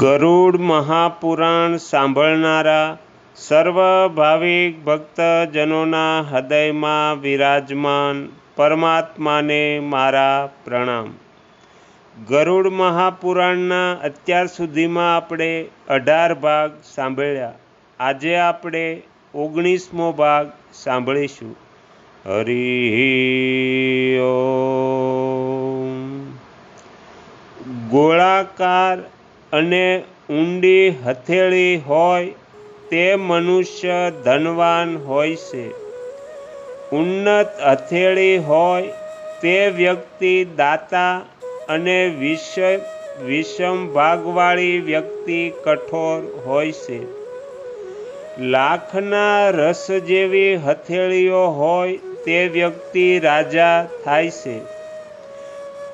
ગરુડ મહાપુરાણ સાંભળનારા સર્વ ભાવિક ભક્તજનોના હૃદયમાં વિરાજમાન પરમાત્માને મારા પ્રણામ. ગરુડ મહાપુરાણના અત્યાર સુધીમાં આપણે અઢાર ભાગ સાંભળ્યા. આજે આપણે ઓગણીસમો ભાગ સાંભળીશું. હરિ ગોળાકાર અને ઊંડી હથેળી હોય તે મનુષ્ય ધનવાન હોય છે. ઉન્નત હથેળી હોય તે વ્યક્તિ દાતા અને વિષય વિષમ ભાગવાળી વ્યક્તિ કઠોર હોય છે. લાખના રસ જેવી હથેળીઓ હોય તે વ્યક્તિ રાજા થાય છે.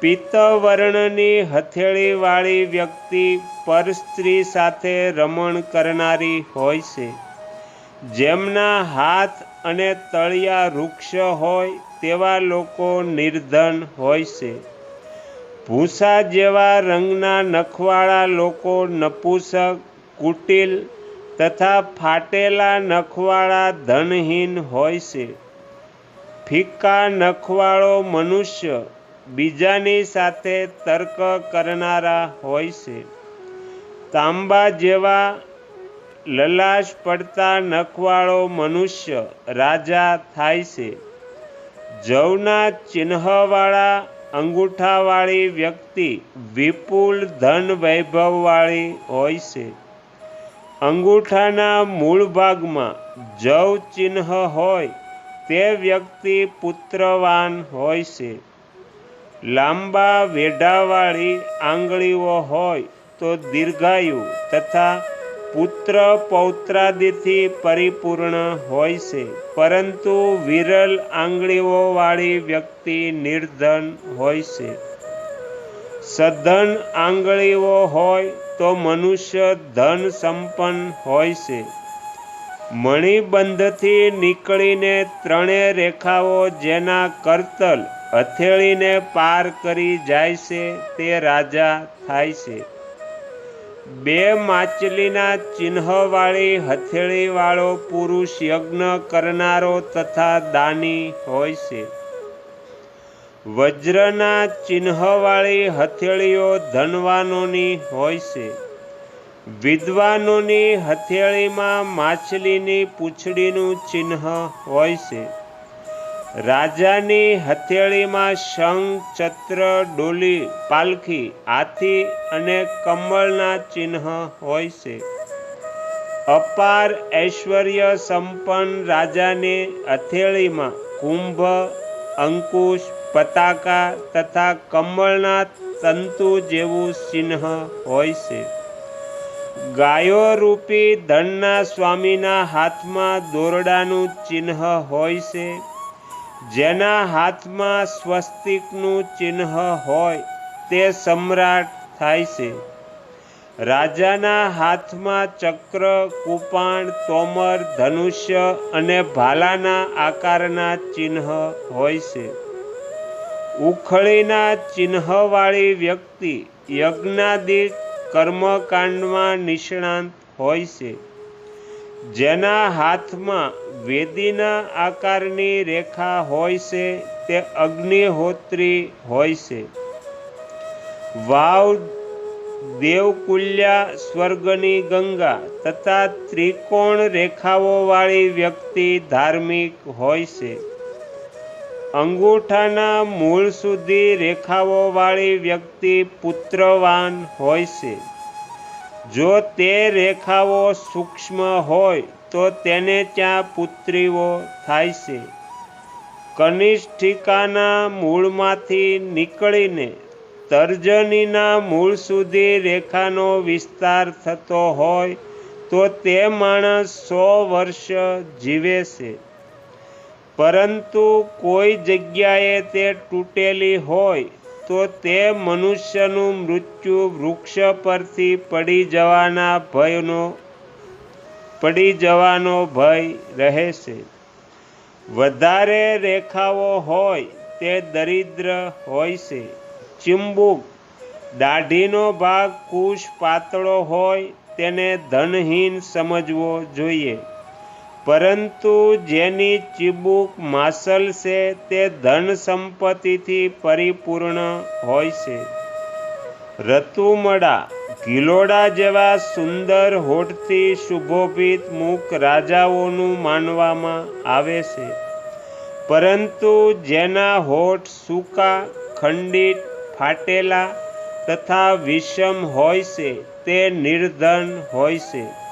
પિત્તવર્ણની હથેળીવાળી વ્યક્તિ પરસ્ત્રી સાથે રમણ કરનારી હોય છે. જેમના હાથ અને તળિયા વૃક્ષ હોય તેવા લોકો નિર્ધન હોય છે. ભૂસા જેવા રંગના નખવાળા લોકો નપુસક, કુટિલ તથા ફાટેલા નખવાળા ધનહીન હોય છે. ફિક્કા નખવાળો મનુષ્ય બીજાની સાથે તર્ક કરનારા હોય છે. તાંબા જેવા લલાશ પડતા નખવાળો મનુષ્ય રાજા થાય છે. જવના ચિહ્નવાળા અંગૂઠાવાળી વ્યક્તિ વિપુલ ધન વૈભવવાળી હોય છે. અંગૂઠાના મૂળ ભાગમાં જવ ચિહ્ન હોય તે વ્યક્તિ પુત્રવાન હોય છે. લાંબા વેઢાવાળી આંગળીઓ હોય તો દીર્ઘાયુ તથા પુત્ર પૌત્રાદિથી પરિપૂર્ણ હોય છે. પરંતુ વિરલ આંગળીઓવાળી વ્યક્તિ નિર્ધન હોય છે. સધન આંગળીઓ હોય તો મનુષ્ય ધન સંપન્ન હોય છે. મણિબંધથી નીકળીને ત્રણે રેખાઓ જેના કરતલ હથેળીને પાર કરી જાય છે તે રાજા થાય છે. બે માછલીના ચિહ્નવાળી હથેળીવાળો પુરુષ યજ્ઞ કરનારો તથા દાની હોય છે. વજ્રના ચિહ્નવાળી હથેળીઓ ધનવાનોની હોય છે. વિદ્વાનોની હથેળીમાં માછલીની પૂંછડીનું ચિહ્ન હોય છે. રાજાની હથેળીમાં શંખ, ચત્ર, ડોલી, પાલખી, હાથી અને કમળના ચિહ્ન હોય છે. અપાર ઐશ્વર્ય સંપન્ન રાજાની હથેળીમાં કુંભ, અંકુશ, પતાકા તથા કમળના તંતુ જેવું ચિહ્ન હોય છે. ગાયો રૂપી ધનના સ્વામીના હાથમાં દોરડાનું ચિહ્ન હોય છે. જેના હાથમાં સ્વસ્તિકનું ચિહ્ન હોય તે સમ્રાટ થાય છે. રાજાના હાથમાં ચક્ર, કુપાણ, તોમર, ધનુષ્ય અને ભાલાના આકારના ચિહ્ન હોય છે. ઉખળીના ચિહ્નવાળી વ્યક્તિ યજ્ઞાદિક કર્મકાંડમાં નિષ્ણાંત હોય છે. જેના હાથમાં વેદીના આકારની રેખા હોય છે, તે અગ્નિહોત્રી હોય છે. વાવ દેવકુલ્યા સ્વર્ગની ગંગા તથા ત્રિકોણ રેખાઓવાળી વ્યક્તિ ધાર્મિક હોય છે. અંગૂઠાના મૂળ સુધી રેખાઓવાળી વ્યક્તિ પુત્રવાન હોય છે. જો તે રેખાઓ સૂક્ષ્મ હોય, તો તેને ત્યાં પુત્રીઓ થાય છે. કનિષ્ઠિકાના મૂળમાંથી નીકળીને તર્જનીના મૂળ સુધી રેખાનો વિસ્તાર થતો હોય, તો તે માણસ સો વર્ષ જીવે છે. પરંતુ કોઈ જગ્યાએ તે તૂટેલી હોય તો તે મનુષ્યનું મૃત્યુ વૃક્ષ પરથી પડી જવાના ભયનો, પડી જવાનો ભય રહે છે વધારે રેખાઓ હોય તે દરિદ્ર હોય છે. ચિંબુક, દાઢીનો ભાગ કુશ પાતળો હોય તેને ધનહીન સમજવો જોઈએ. પરંતુ જેની ચીબુક માસલ છે, તે ધન સંપત્તિથી પરિપૂર્ણ હોય છે. રતુમડા ગિલોડા જેવા સુંદર હોઠથી શુભોભિત મુખ રાજાઓનું માનવામાં આવે છે. પરંતુ જેના હોઠ સૂકા, ખંડિત, ફાટેલા તથા વિષમ હોય છે, તે નિર્ધન હોય છે.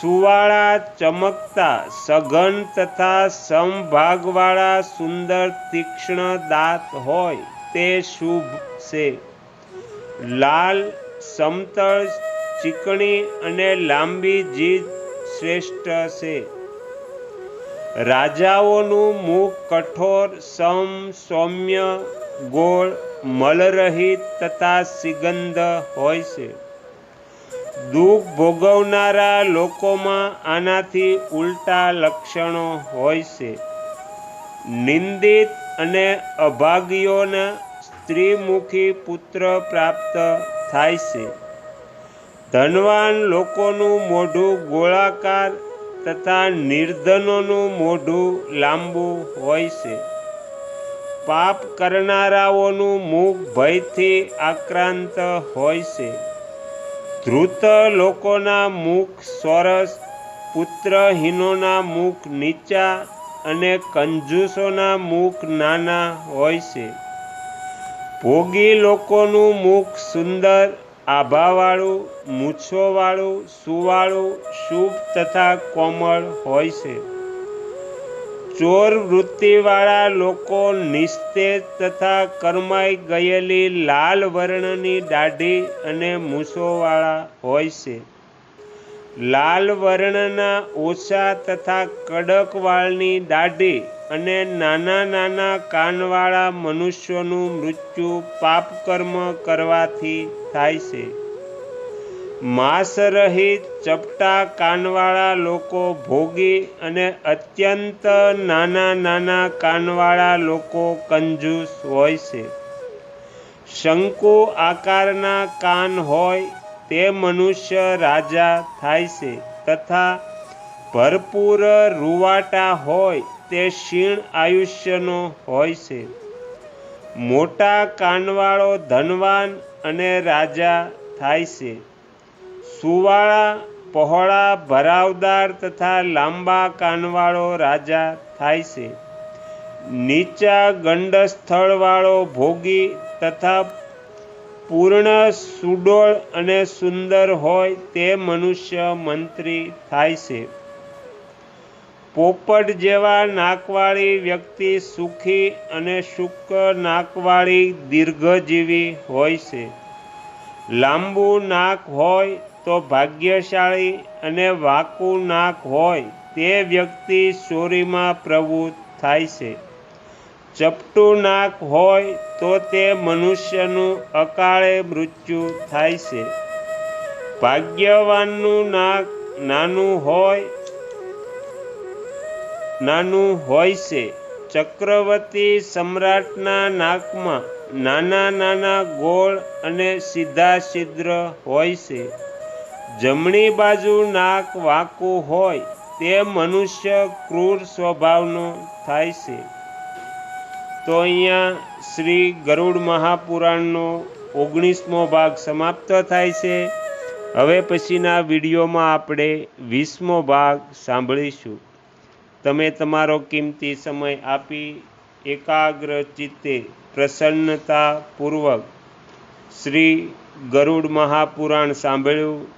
સુવાળા ચમકતા સઘન તથા સમભાગવાળા સુંદર તીક્ષ્ણ દાંત હોય તે શુભ છે. લાલ, સમતળ, ચીકણી અને લાંબી જીભ શ્રેષ્ઠ છે. રાજાઓનું મુખ કઠોર, સમ, સૌમ્ય, ગોળ, મલરહિત તથા સિગંધ હોય છે. દુઃખ ભોગવનારા લોકોમાં આનાથી ઉલટા લક્ષણો હોય છે. નિંદિત અને અભાગીઓના સ્ત્રીમુખી પુત્ર પ્રાપ્ત થાય છે. ધનવાન લોકોનું મોઢું ગોળાકાર તથા નિર્ધનોનું મોઢું લાંબુ હોય છે. પાપ કરનારાઓનું મુખ ભયથી આક્રાંત હોય છે. ધૃત લોકોના મુખ સોરસ પુત્રહીનોના મુખ નીચા અને કંજૂસોના મુખ નાના હોય છે. ભોગી લોકોનું મુખ સુંદર, આભાવાળું, મૂછોવાળું, સુવાળું, શુભ તથા કોમળ હોય છે. ચોર વૃત્તિવાળા લોકો નિસ્તેજ તથા કરમાઈ ગયેલી લાલ વર્ણની દાઢી અને મૂછોવાળા હોય છે. લાલ વર્ણના ઓછા તથા કડક વાળની દાઢી અને નાના નાના કાનવાળા મનુષ્યોનું મૃત્યુ પાપકર્મ કરવાથી થાય છે. માંસરહિત ચપટા કાનવાળા લોકો ભોગી અને અત્યંત નાના નાના કાનવાળા લોકો કંજૂસ હોય છે. શંકુ આકારના કાન હોય તે મનુષ્ય રાજા થાય છે તથા ભરપૂર રૂવાટા હોય તે ક્ષીણ આયુષ્યનો હોય છે. મોટા કાનવાળો ધનવાન અને રાજા થાય છે. સુવાળા, પહોળા, ભરાવદાર તથા લાંબા કાનવાળો રાજા થાય છે. નીચા ગંડસ્થળવાળો ભોગી તથા પૂર્ણ સુડોળ અને સુંદર હોય તે મનુષ્ય મંત્રી થાય છે. પોપટ જેવા નાકવાળી વ્યક્તિ સુખી અને શુક નાકવાળી દીર્ઘજીવી હોય છે. લાંબુ નાક હોય તો ભાગ્યશાળી અને વાકુનાક નાક હોય તે વ્યક્તિ ચોરીમાં પ્રવૃત્ત થાય છે. ચપટું નાક હોય તો તે મનુષ્યનું અકાળે મૃત્યુ થાય છે. ભાગ્યવાનનું નાક નાનું હોય નાનું હોય છે. ચક્રવર્તી સમ્રાટના નાકમાં નાના નાના ગોળ અને સીધા છિદ્ર હોય છે. જમણી બાજુ નાક વાંકું હોય તે મનુષ્ય ક્રૂર સ્વભાવનો થાય છે. તો અહીંયા શ્રી ગરુડ મહાપુરાણનો ઓગણીસમો ભાગ સમાપ્ત થાય છે. હવે પછીના વિડીયોમાં આપણે વીસમો ભાગ સાંભળીશું. તમે તમારો કિંમતી સમય આપી એકાગ્ર ચિત્તે પ્રસન્નતાપૂર્વક શ્રી ગરુડ મહાપુરાણ સાંભળ્યું.